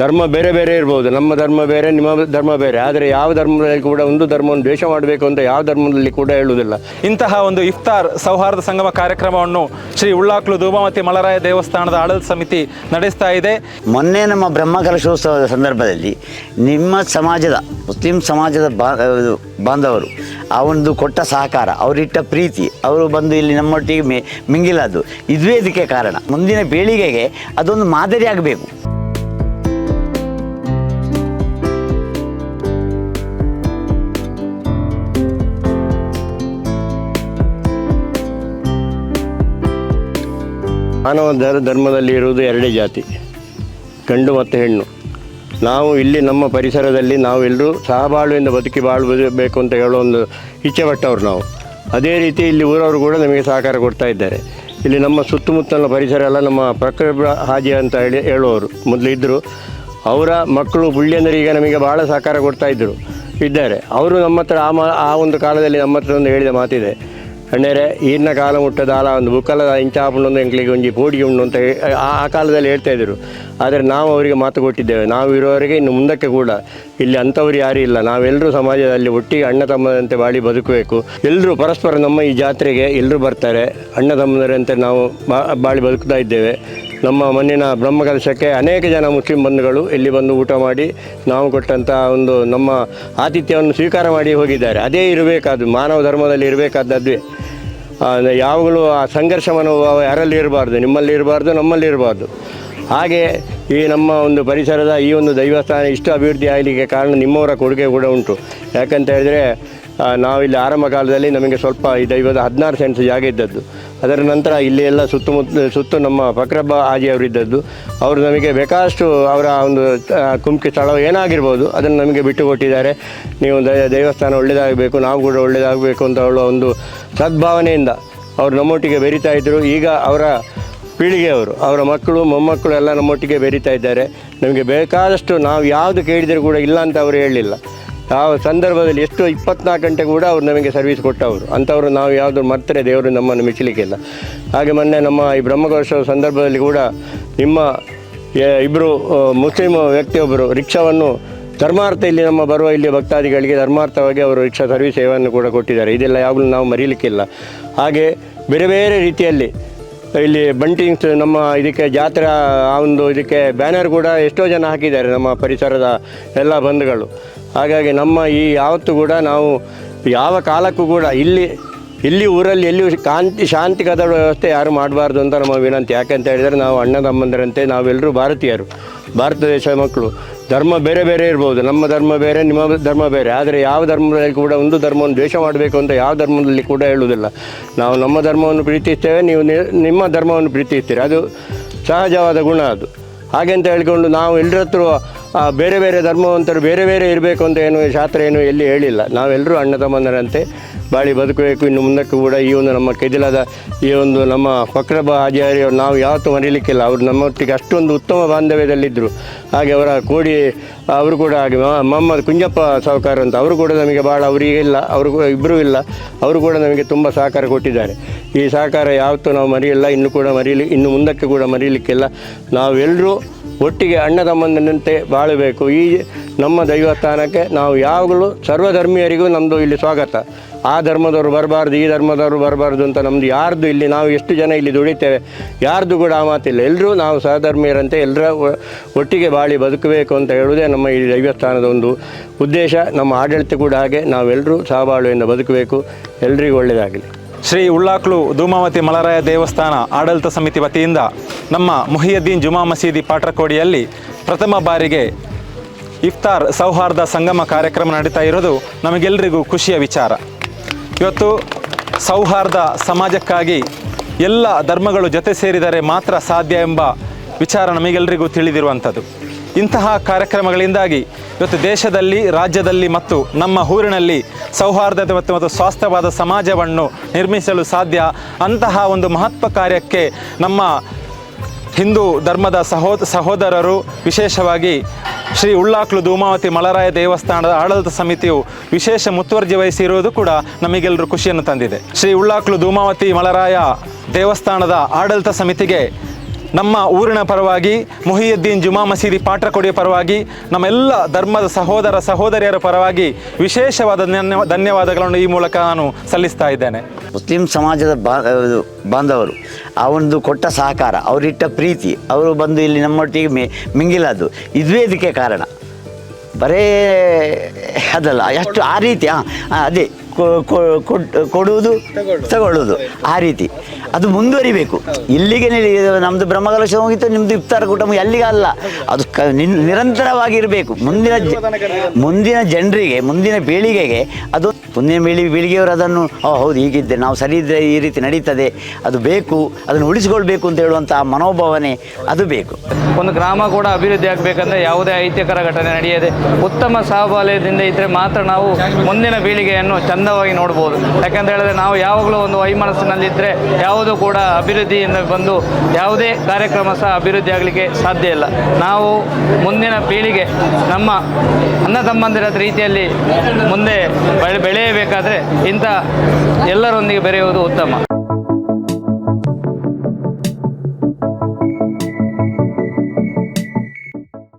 ಧರ್ಮ ಬೇರೆ ಬೇರೆ ಇರ್ಬೋದು. ನಮ್ಮ ಧರ್ಮ ಬೇರೆ ನಿಮ್ಮ ಧರ್ಮ ಬೇರೆ. ಆದರೆ ಯಾವ ಧರ್ಮದಲ್ಲಿ ಕೂಡ ಒಂದು ಧರ್ಮವನ್ನು ದ್ವೇಷ ಮಾಡಬೇಕು ಅಂತ ಯಾವ ಧರ್ಮದಲ್ಲಿ ಕೂಡ ಹೇಳುವುದಿಲ್ಲ. ಇಂತಹ ಒಂದು ಇಫ್ತಾರ್ ಸೌಹಾರ್ದ ಸಂಗಮ ಕಾರ್ಯಕ್ರಮವನ್ನು ಶ್ರೀ ಉಳ್ಳಾಕ್ಲು ಧೂಮಾವತಿ ಮಲರಾಯ ದೇವಸ್ಥಾನದ ಆಡಳಿತ ಸಮಿತಿ ನಡೆಸ್ತಾ ಇದೆ. ಮೊನ್ನೆ ನಮ್ಮ ಬ್ರಹ್ಮಕಲಶೋತ್ಸವದ ಸಂದರ್ಭದಲ್ಲಿ ನಿಮ್ಮ ಸಮಾಜದ ಮುಸ್ಲಿಂ ಸಮಾಜದ ಬಾ ಬಾಂಧವರು ಆ ಒಂದು ಕೊಟ್ಟ ಸಹಕಾರ ಅವರಿಟ್ಟ ಪ್ರೀತಿ ಅವರು ಬಂದು ಇಲ್ಲಿ ನಮ್ಮೊಟ್ಟಿಗೆ ಮೆ ಮಿಂಗಿಲಾದ್ದು ಇದುವೇ ಇದಕ್ಕೆ ಕಾರಣ. ಮುಂದಿನ ಪೀಳಿಗೆಗೆ ಅದೊಂದು ಮಾದರಿ ಆಗಬೇಕು ಮಾನವ ಧರ್ ಧರ್ಮದಲ್ಲಿ ಇರುವುದು ಎರಡೇ ಜಾತಿ, ಗಂಡು ಮತ್ತು ಹೆಣ್ಣು. ನಾವು ಇಲ್ಲಿ ನಮ್ಮ ಪರಿಸರದಲ್ಲಿ ನಾವೆಲ್ಲರೂ ಸಹಬಾಳುವಿಂದ ಬದುಕಿ ಬಾಳ್ಬೇಕು ಅಂತ ಹೇಳೋ ಒಂದು ಇಚ್ಛೆ ಪಟ್ಟವ್ರು ನಾವು. ಅದೇ ರೀತಿ ಇಲ್ಲಿ ಊರವರು ಕೂಡ ನಮಗೆ ಸಹಕಾರ ಕೊಡ್ತಾ ಇದ್ದಾರೆ. ಇಲ್ಲಿ ನಮ್ಮ ಸುತ್ತಮುತ್ತಲಿನ ಪರಿಸರ ಎಲ್ಲ ನಮ್ಮ ಪ್ರಕೃತಿ ಹಾಜಿ ಅಂತ ಹೇಳಿ ಹೇಳುವವರು ಮೊದಲು ಇದ್ದರು ಅವರ ಮಕ್ಕಳು ಈಗ ನಮಗೆ ಭಾಳ ಸಹಕಾರ ಕೊಡ್ತಾ ಇದ್ದರು ಇದ್ದಾರೆ. ಅವರು ನಮ್ಮ ಹತ್ರ ಆ ಮಾ, ಆ ಒಂದು ಕಾಲದಲ್ಲಿ ನಮ್ಮ ಹತ್ರ ಒಂದು ಹೇಳಿದ ಮಾತಿದೆ. ಅಣ್ಣೇರೆ ಈರಿನ ಕಾಲ ಮುಟ್ಟದ ಆಲ ಒಂದು ಬುಕ್ಕಲದ ಒಂದು ಎಂಕ್ಲಿಗೆ ಒಂಜಿ ಪೋಡಿ ಉಂಡು ಅಂತ ಆ ಕಾಲದಲ್ಲಿ ಹೇಳ್ತಾ ಇದ್ರು. ಆದರೆ ನಾವು ಅವರಿಗೆ ಮಾತು ಕೊಟ್ಟಿದ್ದೇವೆ. ನಾವು ಇರೋವರೆಗೆ ಇನ್ನು ಮುಂದಕ್ಕೆ ಕೂಡ ಇಲ್ಲಿ ಅಂಥವ್ರು ಯಾರೂ ಇಲ್ಲ. ನಾವೆಲ್ಲರೂ ಸಮಾಜದಲ್ಲಿ ಒಟ್ಟಿಗೆ ಅಣ್ಣ ತಮ್ಮದಂತೆ ಬಾಳಿ ಬದುಕಬೇಕು. ಎಲ್ಲರೂ ಪರಸ್ಪರ ನಮ್ಮ ಈ ಜಾತ್ರೆಗೆ ಎಲ್ಲರೂ ಬರ್ತಾರೆ. ಅಣ್ಣ ತಮ್ಮದರಂತೆ ನಾವು ಬಾಳಿ ಬದುಕ್ತಾ ಇದ್ದೇವೆ. ನಮ್ಮ ಮಣ್ಣಿನ ಬ್ರಹ್ಮಕಲಶಕ್ಕೆ ಅನೇಕ ಜನ ಮುಸ್ಲಿಂ ಬಂಧುಗಳು ಇಲ್ಲಿ ಬಂದು ಊಟ ಮಾಡಿ ನಾವು ಕೊಟ್ಟಂಥ ಒಂದು ನಮ್ಮ ಆತಿಥ್ಯವನ್ನು ಸ್ವೀಕಾರ ಮಾಡಿ ಹೋಗಿದ್ದಾರೆ. ಅದೇ ಇರಬೇಕಾದ್ದು, ಮಾನವ ಧರ್ಮದಲ್ಲಿ ಇರಬೇಕಾದದ್ದೇ ಯಾವಾಗಲೂ ಆ ಸಂಘರ್ಷ ಮನೋಭಾವ ಯಾರಲ್ಲಿ ಇರಬಾರ್ದು, ನಿಮ್ಮಲ್ಲಿ ಇರಬಾರ್ದು, ನಮ್ಮಲ್ಲಿ ಇರಬಾರ್ದು. ಹಾಗೆ ಈ ನಮ್ಮ ಒಂದು ಪರಿಸರದ ಈ ಒಂದು ದೈವಸ್ಥಾನ ಇಷ್ಟು ಅಭಿವೃದ್ಧಿ ಆಗಲಿಕ್ಕೆ ಕಾರಣ ನಿಮ್ಮವರ ಕೊಡುಗೆ ಕೂಡ ಉಂಟು. ಯಾಕಂತ ಹೇಳಿದರೆ ನಾವಿಲ್ಲಿ ಆರಂಭ ಕಾಲದಲ್ಲಿ ನಮಗೆ ಸ್ವಲ್ಪ ಈ ದೈವದ ಹದಿನಾರು ಸೆಂಟ್ಸ್ ಜಾಗ ಇದ್ದದ್ದು. ಅದರ ನಂತರ ಇಲ್ಲಿ ಎಲ್ಲ ಸುತ್ತಮುತ್ತ, ಸುತ್ತ ನಮ್ಮ ಫಕ್ರಬ್ಬ ಆಜಿ ಅವರಿದ್ದದ್ದು. ಅವರು ನಮಗೆ ಬೇಕಾದಷ್ಟು ಅವರ ಒಂದು ಕುಮ್ಕಿ ಸ್ಥಳ ಏನಾಗಿರ್ಬೋದು, ಅದನ್ನು ನಮಗೆ ಬಿಟ್ಟು ಕೊಟ್ಟಿದ್ದಾರೆ ನೀವು ದೇವಸ್ಥಾನ ಒಳ್ಳೆಯದಾಗಬೇಕು ನಾವು ಕೂಡ ಒಳ್ಳೆಯದಾಗಬೇಕು ಅಂತ ಹೇಳುವ ಒಂದು ಸದ್ಭಾವನೆಯಿಂದ ಅವರು ನಮ್ಮೊಟ್ಟಿಗೆ ಬೆರೀತಾ ಇದ್ದರು ಈಗ ಅವರ ಪೀಳಿಗೆಯವರು ಅವರ ಮಕ್ಕಳು, ಮೊಮ್ಮಕ್ಕಳು ಎಲ್ಲ ನಮ್ಮೊಟ್ಟಿಗೆ ಬೆರೀತಾ ಇದ್ದಾರೆ. ನಮಗೆ ಬೇಕಾದಷ್ಟು ನಾವು ಯಾವುದು ಕೇಳಿದರೂ ಕೂಡ ಇಲ್ಲ ಅಂತ ಅವರು ಹೇಳಲಿಲ್ಲ. ಯಾವ ಸಂದರ್ಭದಲ್ಲಿ ಎಷ್ಟು ಇಪ್ಪತ್ನಾಲ್ಕು ಗಂಟೆ ಕೂಡ ಅವರು ನಮಗೆ ಸರ್ವಿಸ್ ಕೊಟ್ಟವರು. ಅಂಥವ್ರು ನಾವು ಯಾವುದು ಮರ್ತರೆ ದೇವರು ನಮ್ಮನ್ನು ಮೆಚ್ಚಲಿಕ್ಕಿಲ್ಲ ಹಾಗೆ ಮೊನ್ನೆ ನಮ್ಮ ಈ ಬ್ರಹ್ಮಕೋತ್ಸವ ಸಂದರ್ಭದಲ್ಲಿ ಕೂಡ ನಿಮ್ಮ ಇಬ್ಬರು ಮುಸ್ಲಿಮ್ ಮುಸ್ಲಿಂ ವ್ಯಕ್ತಿಯೊಬ್ಬರು ರಿಕ್ಷಾವನ್ನು ಧರ್ಮಾರ್ಥ ಇಲ್ಲಿ ನಮ್ಮ ಬರುವ ಇಲ್ಲಿ ಭಕ್ತಾದಿಗಳಿಗೆ ಧರ್ಮಾರ್ಥವಾಗಿ ಅವರು ರಿಕ್ಷಾ ಸರ್ವಿಸ್ ಸೇವೆಯನ್ನು ಕೂಡ ಕೊಟ್ಟಿದ್ದಾರೆ. ಇದೆಲ್ಲ ಯಾವಾಗಲೂ ನಾವು ಮರೀಲಿಕ್ಕಿಲ್ಲ. ಹಾಗೆ ಬೇರೆ ಬೇರೆ ರೀತಿಯಲ್ಲಿ ಇಲ್ಲಿ ಬಂಟಿಂಗ್ಸ್ ನಮ್ಮ ಇದಕ್ಕೆ ಜಾತ್ರೆ, ಆ ಒಂದು ಇದಕ್ಕೆ ಬ್ಯಾನರ್ ಕೂಡ ಎಷ್ಟೋ ಜನ ಹಾಕಿದ್ದಾರೆ ನಮ್ಮ ಪರಿಸರದ ಎಲ್ಲ ಬಂಧುಗಳು. ಹಾಗಾಗಿ ನಮ್ಮ ಈ ಯಾವತ್ತು ಕೂಡ ನಾವು ಯಾವ ಕಾಲಕ್ಕೂ ಕೂಡ ಇಲ್ಲಿ ಇಲ್ಲಿ ಊರಲ್ಲಿ ಎಲ್ಲಿಯೂ ಕಾಂತಿ, ಶಾಂತಿ ಕದಡುವ ವ್ಯವಸ್ಥೆ ಯಾರು ಮಾಡಬಾರ್ದು ಅಂತ ನಮ್ಮ ವಿನಂತಿ. ಯಾಕಂತ ಹೇಳಿದರೆ ನಾವು ಅಣ್ಣ ತಮ್ಮಂದರಂತೆ ನಾವೆಲ್ಲರೂ ಭಾರತೀಯರು, ಭಾರತ ದೇಶದ ಮಕ್ಕಳು. ಧರ್ಮ ಬೇರೆ ಬೇರೆ ಇರ್ಬೋದು. ನಮ್ಮ ಧರ್ಮ ಬೇರೆ, ನಿಮ್ಮ ಧರ್ಮ ಬೇರೆ. ಆದರೆ ಯಾವ ಧರ್ಮದಲ್ಲಿ ಕೂಡ ಒಂದು ಧರ್ಮವನ್ನು ದ್ವೇಷ ಮಾಡಬೇಕು ಅಂತ ಯಾವ ಧರ್ಮದಲ್ಲಿ ಕೂಡ ಹೇಳುವುದಿಲ್ಲ. ನಾವು ನಮ್ಮ ಧರ್ಮವನ್ನು ಪ್ರೀತಿಸ್ತೇವೆ, ನೀವು ನಿಮ್ಮ ಧರ್ಮವನ್ನು ಪ್ರೀತಿಸ್ತೀರಿ. ಅದು ಸಹಜವಾದ ಗುಣ ಅದು. ಹಾಗೆಂತ ಹೇಳಿಕೊಂಡು ನಾವು ಎಲ್ಲರ ಹತ್ರ ಬೇರೆ ಬೇರೆ ಧರ್ಮವಂತರು ಬೇರೆ ಬೇರೆ ಇರಬೇಕು ಅಂತ ಏನು ಶಾಸ್ತ್ರ ಏನು ಎಲ್ಲಿ ಹೇಳಿಲ್ಲ. ನಾವೆಲ್ಲರೂ ಅಣ್ಣ ತಮ್ಮಂದರಂತೆ ಬಾಳಿ ಬದುಕಬೇಕು. ಇನ್ನು ಮುಂದಕ್ಕೆ ಕೂಡ ಈ ಒಂದು ನಮ್ಮ ಕೈದಿಲಾದ ಈ ಒಂದು ನಮ್ಮ ಫಕ್ರಬ ಹಾಜಿಯಾರಿ ನಾವು ಯಾವತ್ತೂ ಮರೀಲಿಕ್ಕಿಲ್ಲ. ಅವರು ನಮ್ಮೊಟ್ಟಿಗೆ ಅಷ್ಟೊಂದು ಉತ್ತಮ ಬಾಂಧವ್ಯದಲ್ಲಿದ್ದರು. ಹಾಗೆ ಅವರ ಕೋಡಿ, ಅವರು ಕೂಡ ಹಾಗೆ ಮೊಹಮ್ಮದ್ ಕುಂಜಪ್ಪ ಸಾಹುಕಾರ ಅಂತ ಅವರು ಕೂಡ ನಮಗೆ ಭಾಳ ಅವರಿಗೆ ಇಲ್ಲ, ಅವರು ಇಬ್ಬರೂ ಇಲ್ಲ, ಅವರು ಕೂಡ ನಮಗೆ ತುಂಬ ಸಹಕಾರ ಕೊಟ್ಟಿದ್ದಾರೆ. ಈ ಸಹಕಾರ ಯಾವತ್ತೂ ನಾವು ಮರೆಯಲ್ಲ, ಇನ್ನು ಕೂಡ ಮರೀಲಿ, ಇನ್ನು ಮುಂದಕ್ಕೆ ಕೂಡ ಮರೀಲಿಕ್ಕಿಲ್ಲ. ನಾವೆಲ್ಲರೂ ಒಟ್ಟಿಗೆ ಅಣ್ಣ ತಮ್ಮಂದಿನಂತೆ ಬಾಳಬೇಕು. ಈ ನಮ್ಮ ದೈವಸ್ಥಾನಕ್ಕೆ ನಾವು ಯಾವಾಗಲೂ ಸರ್ವಧರ್ಮೀಯರಿಗೂ ನಮ್ಮದು ಇಲ್ಲಿ ಸ್ವಾಗತ. ಆ ಧರ್ಮದವರು ಬರಬಾರ್ದು, ಈ ಧರ್ಮದವರು ಬರಬಾರ್ದು ಅಂತ ನಮ್ಮದು ಯಾರ್ದು ಇಲ್ಲಿ, ನಾವು ಎಷ್ಟು ಜನ ಇಲ್ಲಿ ದುಡಿತೇವೆ, ಯಾರ್ದು ಕೂಡ ಆ ಮಾತಿಲ್ಲ. ಎಲ್ಲರೂ ನಾವು ಸಹಧರ್ಮೀಯರಂತೆ ಎಲ್ಲರ ಒಟ್ಟಿಗೆ ಬಾಳಿ ಬದುಕಬೇಕು ಅಂತ ಹೇಳುವುದೇ ನಮ್ಮ ಈ ದೈವಸ್ಥಾನದ ಒಂದು ಉದ್ದೇಶ. ನಮ್ಮ ಆಡಳಿತ ಕೂಡ ಹಾಗೆ ನಾವೆಲ್ಲರೂ ಸಹಬಾಳುವಿಂದ ಬದುಕಬೇಕು. ಎಲ್ರಿಗೂ ಒಳ್ಳೆಯದಾಗಲಿ ಶ್ರೀ ಉಳ್ಳಾಕ್ಲು ಧೂಮಾವತಿ ಮಲರಾಯ ದೇವಸ್ಥಾನ ಆಡಳಿತ ಸಮಿತಿ ವತಿಯಿಂದ ನಮ್ಮ ಮುಹಿಯದ್ದೀನ್ ಜುಮಾ ಮಸೀದಿ ಪಾಟ್ರಕೋಡಿಯಲ್ಲಿ ಪ್ರಥಮ ಬಾರಿಗೆ ಇಫ್ತಾರ್ ಸೌಹಾರ್ದ ಸಂಗಮ ಕಾರ್ಯಕ್ರಮ ನಡೀತಾ ಇರೋದು ನಮಗೆಲ್ಲರಿಗೂ ಖುಷಿಯ ವಿಚಾರ. ಇವತ್ತು ಸೌಹಾರ್ದ ಸಮಾಜಕ್ಕಾಗಿ ಎಲ್ಲ ಧರ್ಮಗಳು ಜೊತೆ ಸೇರಿದರೆ ಮಾತ್ರ ಸಾಧ್ಯ ಎಂಬ ವಿಚಾರ ನಮಗೆಲ್ಲರಿಗೂ ತಿಳಿದಿರುವಂಥದ್ದು. ಇಂತಹ ಕಾರ್ಯಕ್ರಮಗಳಿಂದಾಗಿ ಇವತ್ತು ದೇಶದಲ್ಲಿ, ರಾಜ್ಯದಲ್ಲಿ ಮತ್ತು ನಮ್ಮ ಊರಿನಲ್ಲಿ ಸೌಹಾರ್ದತೆ ಮತ್ತು ಮತ್ತು ಸ್ವಾಸ್ಥ್ಯವಾದ ಸಮಾಜವನ್ನು ನಿರ್ಮಿಸಲು ಸಾಧ್ಯ. ಅಂತಹ ಒಂದು ಮಹತ್ವ ಕಾರ್ಯಕ್ಕೆ ನಮ್ಮ ಹಿಂದೂ ಧರ್ಮದ ಸಹೋದ ಸಹೋದರರು ವಿಶೇಷವಾಗಿ ಶ್ರೀ ಉಳ್ಳಾಕ್ಲು ಧೂಮಾವತಿ ಮಲರಾಯ ದೇವಸ್ಥಾನದ ಆಡಳಿತ ಸಮಿತಿಯು ವಿಶೇಷ ಮುತುವರ್ಜಿ ವಹಿಸಿರುವುದು ಕೂಡ ನಮಗೆಲ್ಲರೂ ಖುಷಿಯನ್ನು ತಂದಿದೆ. ಶ್ರೀ ಉಳ್ಳಾಕ್ಲು ಧೂಮಾವತಿ ಮಲರಾಯ ದೇವಸ್ಥಾನದ ಆಡಳಿತ ಸಮಿತಿಗೆ ನಮ್ಮ ಊರಿನ ಪರವಾಗಿ, ಮುಹಿಯುದ್ದೀನ್ ಜುಮಾ ಮಸೀದಿ ಪಾಟ್ರಕೋಡಿಯ ಪರವಾಗಿ, ನಮ್ಮೆಲ್ಲ ಧರ್ಮದ ಸಹೋದರ ಸಹೋದರಿಯರ ಪರವಾಗಿ ವಿಶೇಷವಾದ ಧನ್ಯ- ಧನ್ಯವಾದಗಳನ್ನು ಈ ಮೂಲಕ ನಾನು ಸಲ್ಲಿಸ್ತಾ ಇದ್ದೇನೆ. ಮುಸ್ಲಿಂ ಸಮಾಜದ ಬಾಂಧವರು ಆ ಒಂದು ಕೊಟ್ಟ ಸಹಕಾರ, ಅವರಿಟ್ಟ ಪ್ರೀತಿ, ಅವರು ಬಂದು ಇಲ್ಲಿ ನಮ್ಮೊಟ್ಟಿಗೆ ಮೆ ಮಿಂಗಿಲಾದು ಇದುವೇ ಇದಕ್ಕೆ ಕಾರಣ. ಬರೇ ಅದಲ್ಲ, ಎಷ್ಟು ಆ ರೀತಿ ಹಾಂ ಅದೇ. ಕೊಡುವುದು ತಗೊಳ್ಳುವುದು. ಆ ರೀತಿ. ಅದು ಮುಂದುವರಿಬೇಕು. ಇಲ್ಲಿಗೆ ನಿಲ್ಲಿ- ನಮ್ಮದು ಬ್ರಹ್ಮಕಲಶ ಹೋಗಿತ್ತು ನಿಮ್ಮದು ಇಫ್ತಾರ ಕುಟುಂಬ ಅಲ್ಲಿಗೆ ಅಲ್ಲ. ಅದು ಕ ನಿನ್- ನಿರಂತರವಾಗಿರಬೇಕು. ಮುಂದಿನ ಮುಂದಿನ ಜನರಿಗೆ ಮುಂದಿನ ಪೀಳಿಗೆಗೆ ಅದು ಮುಂದಿನ ಪೀಳಿಗೆ ಪೀಳಿಗೆಯವರು ಅದನ್ನು ಓ ಹೌದು ಹೀಗಿದ್ದೆ ನಾವು ಸರಿ ಇದ್ದರೆ ಈ ರೀತಿ ನಡೀತದೆ. ಅದು ಬೇಕು ಅದನ್ನು ಉಳಿಸಿಕೊಳ್ಬೇಕು ಅಂತ ಹೇಳುವಂಥ ಮನೋಭಾವನೆ ಅದು ಬೇಕು. ಒಂದು ಗ್ರಾಮ ಕೂಡ ಅಭಿವೃದ್ಧಿ ಆಗಬೇಕಂದ್ರೆ ಯಾವುದೇ ಐತ್ಯಕರ ಘಟನೆ ನಡೆಯದೆ ಉತ್ತಮ ಸಹಬಾಲಯದಿಂದ ಇದ್ದರೆ ಮಾತ್ರ ನಾವು ಮುಂದಿನ ಪೀಳಿಗೆಯನ್ನು ಚಂದವಾಗಿ ನೋಡ್ಬೋದು. ಯಾಕಂತ ಹೇಳಿದ್ರೆ ನಾವು ಯಾವಾಗಲೂ ಒಂದು ವೈಮನಸ್ಸಿನಲ್ಲಿದ್ದರೆ ಯಾವುದೂ ಕೂಡ ಅಭಿವೃದ್ಧಿಯಿಂದ ಬಂದು ಯಾವುದೇ ಕಾರ್ಯಕ್ರಮ ಸಹ ಅಭಿವೃದ್ಧಿ ಆಗಲಿಕ್ಕೆ ಸಾಧ್ಯ ಇಲ್ಲ. ನಾವು ಮುಂದಿನ ಪೀಳಿಗೆ ನಮ್ಮ ಅನ್ನ ತಮ್ಮಂದಿರ ರೀತಿಯಲ್ಲಿ ಮುಂದೆ ಬೆಳೆ ಬೆಳೆಯಬೇಕಾದ್ರೆ ಇಂಥ ಎಲ್ಲರೊಂದಿಗೆ ಬೆರೆಯುವುದು ಉತ್ತಮ.